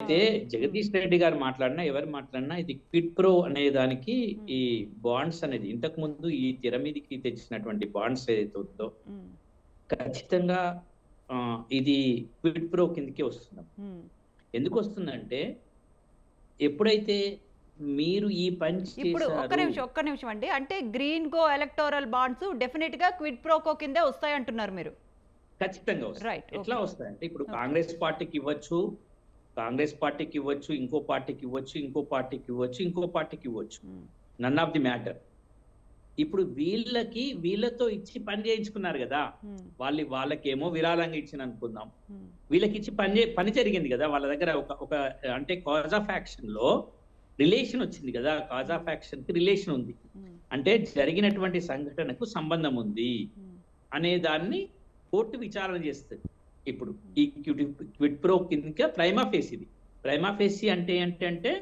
అయితే జగదీష్ రెడ్డి గారు మాట్లాడినా ఎవరు మాట్లాడినా ఇది క్విట్ ప్రో అనే దానికి ఈ బాండ్స్ అనేది ఇంతకు ముందు ఈ తెర మీదకి తెచ్చినటువంటి బాండ్స్ ఏదైతే ఉందో ఖచ్చితంగా ఇది క్విట్ ప్రో కిందకే వస్తున్నాం. ఎందుకు వస్తుందంటే ఎప్పుడైతే మీరు ఈ పని ఇప్పుడు ఒక్క నిమిషం ఒక్క నిమిషం అండి అంటే గ్రీన్ గో ఎలక్టోరల్ బాండ్స్ డెఫినెట్గా క్విడ్ ప్రోకో కిందే వస్తాయి అంటున్నారు మీరు ఖచ్చితంగా వస్తాయి ఎట్లా. వస్తాయంటే ఇప్పుడు. కాంగ్రెస్ పార్టీకి ఇవ్వచ్చు కాంగ్రెస్ పార్టీకి ఇవ్వచ్చు ఇంకో పార్టీకి ఇవ్వచ్చు ఇంకో పార్టీకి ఇవ్వచ్చు ఇంకో పార్టీకి ఇవ్వచ్చు. నన్ ఆఫ్ ది మ్యాటర్ ఇప్పుడు వీళ్ళకి వీళ్ళతో ఇచ్చి పని చేయించుకున్నారు కదా. ఉమ్, వాళ్ళు వాళ్ళకేమో విరాళంగా ఇచ్చిన అనుకుందాం. ఉమ్, వీళ్ళకి ఇచ్చి పని చే- పని జరిగింది కదా. వాళ్ళ దగ్గర ఒక ఒక అంటే కాజ్ ఆఫ్ యాక్షన్లో రిలేషన్ వచ్చింది కదా. కాజ్ ఆఫ్ యాక్షన్కి రిలేషన్ ఉంది. ఉమ్, అంటే జరిగినటువంటి సంఘటనకు సంబంధం ఉంది. అనే దాన్ని కోర్టు విచారణ చేస్తుంది. ఇప్పుడు ఈ క్విట్ ప్రో కింద ప్రైమా ఫేస్ ఇది. ప్రైమా ఫేసి అంటే ఏంటంటే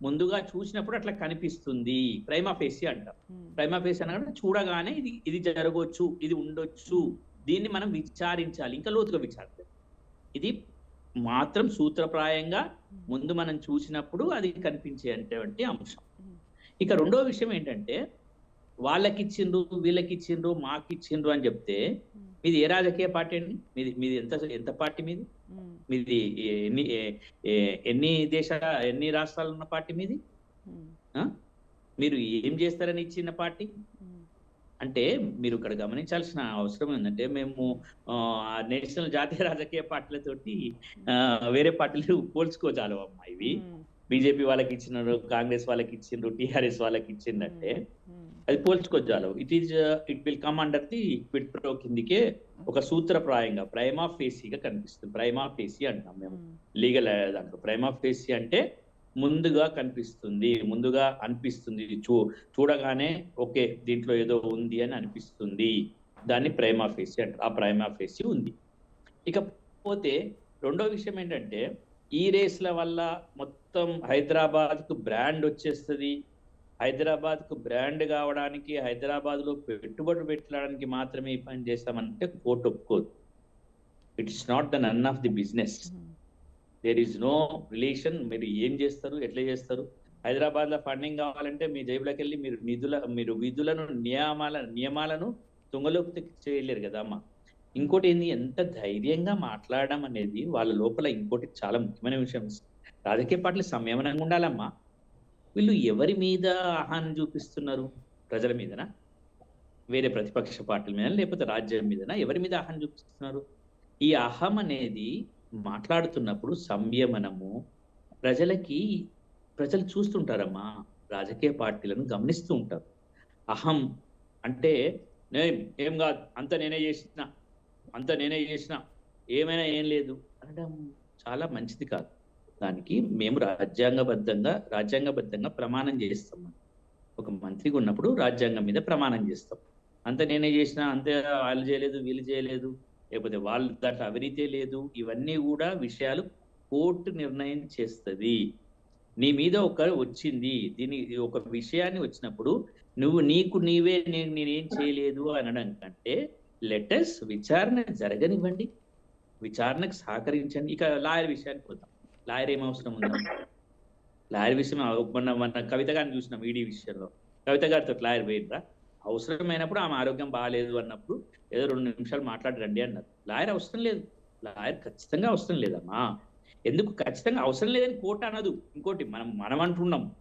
ముందుగా చూసినప్పుడు అట్లా కనిపిస్తుంది. ప్రైమా ఫేసి అంటాం. ఉమ్, ప్రైమా ఫేస్ అనగా చూడగానే ఇది ఇది జరగవచ్చు ఇది ఉండొచ్చు. దీన్ని మనం విచారించాలి ఇంకా లోతుగా విచారించాలి. ఇది మాత్రం సూత్రప్రాయంగా ముందు మనం చూసినప్పుడు అది కనిపించేటువంటి అంశం. ఉమ్, ఇక రెండో విషయం ఏంటంటే వాళ్ళకి ఇచ్చిండ్రు వీళ్ళకి ఇచ్చిండ్రు మాకు ఇచ్చిండ్రు అని చెప్తే మీది ఏ రాజకీయ పార్టీ అండి? మీది మీది ఎంత ఎంత పార్టీ మీది? మీది ఎన్ని ఎన్ని దేశ ఎన్ని రాష్ట్రాలు ఉన్న పార్టీ మీది? మీరు ఏం చేస్తారని ఇచ్చిన పార్టీ? అంటే మీరు ఇక్కడ గమనించాల్సిన అవసరం ఏంటంటే మేము నేషనల్ జాతీయ రాజకీయ పార్టీలతోటి వేరే పార్టీలు పోల్చుకోచాలి అమ్మా ఇవి బీజేపీ వాళ్ళకి ఇచ్చినారు కాంగ్రెస్ వాళ్ళకి ఇచ్చిండ్రు టిఆర్ఎస్ వాళ్ళకి ఇచ్చిందంటే అది పోల్చుకోజాలు it is it will come under the quid pro కిందికే ఒక సూత్రప్రాయంగా ప్రైమా ఫేసీగా కనిపిస్తుంది. ప్రైమా ఫేసీ అంటాం మేము. లీగల్ దాంట్లో. ప్రైమా ఫేసీ అంటే ముందుగా కనిపిస్తుంది ముందుగా అనిపిస్తుంది. చూ చూడగానే ఓకే దీంట్లో ఏదో ఉంది అని అనిపిస్తుంది. దాన్ని ప్రైమా ఫేసీ అంటారు. ఆ ప్రైమా ఫేసీ ఉంది. ఇకపోతే రెండో విషయం ఏంటంటే ఈ రేస్ల వల్ల మొత్తం హైదరాబాద్కు బ్రాండ్ వచ్చేస్తుంది. హైదరాబాద్కు బ్రాండ్ కావడానికి హైదరాబాద్లో పెట్టుబడి పెట్టడానికి మాత్రమే ఈ పని చేస్తామంటే కోర్టు ఒప్పుకోదు. It's not the none of the business there is no relation మీరు ఏం చేస్తారు? ఎట్లా చేస్తారు? హైదరాబాద్లో ఫండింగ్ కావాలంటే మీ జైబులోకి వెళ్ళి మీరు నిధుల మీరు విధులను నియమాల నియమాలను తుంగలోకి చేయలేరు కదా అమ్మ. ఇంకోటి ఏంది? ఎంత ధైర్యంగా మాట్లాడడం అనేది వాళ్ళ లోపల ఇంకోటి చాలా ముఖ్యమైన విషయం. రాజకీయ పార్టీలు సంయమనంగా ఉండాలమ్మా. వీళ్ళు ఎవరి మీద ఆహాన్ని చూపిస్తున్నారు? ప్రజల మీదనా? వేరే ప్రతిపక్ష పార్టీల మీద లేకపోతే రాజ్యం మీదనా? ఎవరి మీద ఆహాన్ని చూపిస్తున్నారు? ఈ అహం అనేది మాట్లాడుతున్నప్పుడు సంయమనము ప్రజలకి ప్రజలు చూస్తుంటారమ్మా. రాజకీయ పార్టీలను గమనిస్తూ ఉంటారు. అహం అంటే నేను ఏం కాదు అంత నేనే చేసిన. అంత నేనే చేసిన. ఏమైనా ఏం లేదు. అనడం చాలా మంచిది కాదు. దానికి మేము రాజ్యాంగబద్ధంగా రాజ్యాంగబద్ధంగా ప్రమాణం చేస్తాం ఒక మంత్రిగా ఉన్నప్పుడు రాజ్యాంగం మీద ప్రమాణం చేస్తాం. అంత నేనే చేసిన అంతే వాళ్ళు చేయలేదు వీళ్ళు చేయలేదు. లేకపోతే వాళ్ళు దాంట్లో అవినీతే లేదు. ఇవన్నీ కూడా విషయాలు కోర్టు నిర్ణయం చేస్తుంది. నీ మీద ఒక వచ్చింది. దీని ఒక విషయాన్ని వచ్చినప్పుడు నువ్వు నీకు నీవే నేను నేనేం చేయలేదు అనడం కంటే లెటర్స్ విచారణ జరగనివ్వండి. విచారణకు సహకరించండి. ఇక లాయర్ విషయానికి పోతాం లాయర్ ఏం అవసరం ఉందా? లాయర్ విషయం మొన్న మన కవిత గారిని చూసినాం ఈడీ విషయంలో. కవిత గారితో లాయర్ పోయినరా అవసరమైనప్పుడు ఆమె ఆరోగ్యం బాగాలేదు అన్నప్పుడు ఏదో రెండు నిమిషాలు మాట్లాడి రండి అన్నారు. లాయర్ అవసరం లేదు. లాయర్ ఖచ్చితంగా అవసరం లేదమ్మా. ఎందుకు? ఖచ్చితంగా అవసరం లేదని కోర్టు అనదు. ఇంకోటి మనం మనం అంటున్నాం